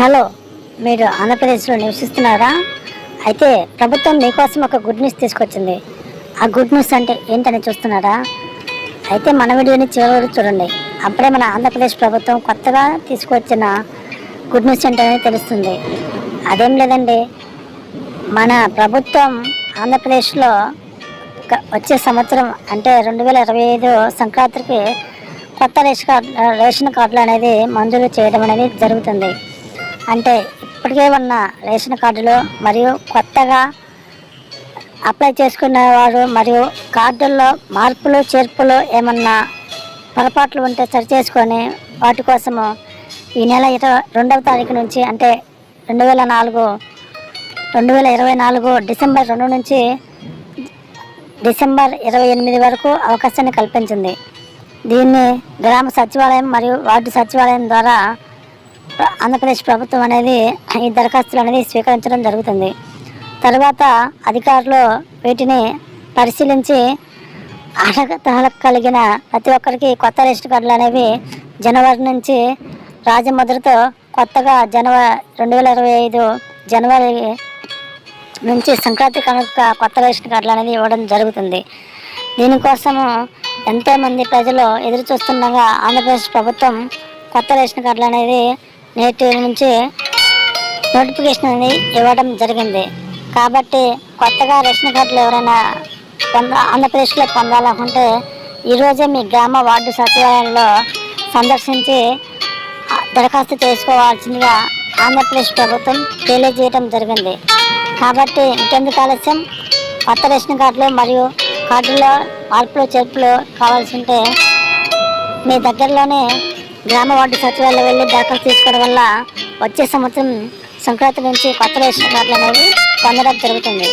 Hello మీరు ఆంధ్రప్రదేశ్లో నివసిస్తున్నారా? అయితే ప్రభుత్వం మీకోసం ఒక గుడ్ న్యూస్ తీసుకొచ్చింది. ఆ గుడ్ న్యూస్ అంటే ఏంటని చూస్తున్నారా? అయితే మన వీడియోని చివరి చూడండి. అప్పుడే మన ఆంధ్రప్రదేశ్ ప్రభుత్వం కొత్తగా తీసుకొచ్చిన గుడ్ న్యూస్ ఏంటనేది తెలుస్తుంది. అదేం లేదండి. మన ప్రభుత్వం ఆంధ్రప్రదేశ్లో వచ్చే సంవత్సరం అంటే రెండు వేల ఇరవై ఐదు సంక్రాంతికి కొత్త రేషన్ కార్డు రేషన్ కార్డులు అనేది మంజూరు చేయడం అనేది జరుగుతుంది. అంటే ఇప్పటికే ఉన్న రేషన్ కార్డులు మరియు కొత్తగా అప్లై చేసుకునేవారు మరియు కార్డుల్లో మార్పులు చేర్పులు ఏమన్నా పొరపాట్లు ఉంటే సరి చేసుకొని వాటి కోసము ఈ నెల ఇరవై రెండవ తారీఖు నుంచి అంటే రెండు వేల నాలుగు రెండు వేల ఇరవై నాలుగు డిసెంబర్ రెండు నుంచి డిసెంబర్ ఇరవై ఎనిమిది వరకు అవకాశాన్ని కల్పించింది. దీన్ని గ్రామ సచివాలయం మరియు వార్డు సచివాలయం ద్వారా ఆంధ్రప్రదేశ్ ప్రభుత్వం అనేది ఈ దరఖాస్తులు అనేది స్వీకరించడం జరుగుతుంది. తర్వాత అధికారులు వీటిని పరిశీలించి అర్హత కలిగిన ప్రతి ఒక్కరికి కొత్త రేషన్ కార్డులు అనేవి జనవరి నుంచి రాజముద్రతో కొత్తగా జనవరి రెండు వేల ఇరవై ఐదు జనవరి నుంచి సంక్రాంతి కనుక కొత్త రేషన్ కార్డులు అనేది ఇవ్వడం జరుగుతుంది. దీనికోసము ఎంతోమంది ప్రజలు ఎదురు చూస్తుండగా ఆంధ్రప్రదేశ్ ప్రభుత్వం కొత్త రేషన్ కార్డులు అనేది నేటి నుంచి నోటిఫికేషన్ అనేది ఇవ్వడం జరిగింది. కాబట్టి కొత్తగా రేషన్ కార్డులు ఎవరైనా పొంద ఆంధ్రప్రదేశ్లో పొందాలనుకుంటే ఈరోజే మీ గ్రామ వార్డు సచివాలయంలో సందర్శించి దరఖాస్తు చేసుకోవాల్సిందిగా ఆంధ్రప్రదేశ్ ప్రభుత్వం తెలియజేయడం జరిగింది. కాబట్టి ఇంకెందుకు ఆలస్యం? కొత్త రేషన్ కార్డులు మరియు కార్డుల్లో మార్పులు చెరుపులు కావాల్సింటే మీ దగ్గరలోనే గ్రామ వార్డు సచివాలయం వెళ్ళి దాఖలు తీసుకోవడం వల్ల వచ్చే సంవత్సరం సంక్రాంతి నుంచి కొత్త రేషన్ కార్డులు అనేవి పొందడం జరుగుతుంది.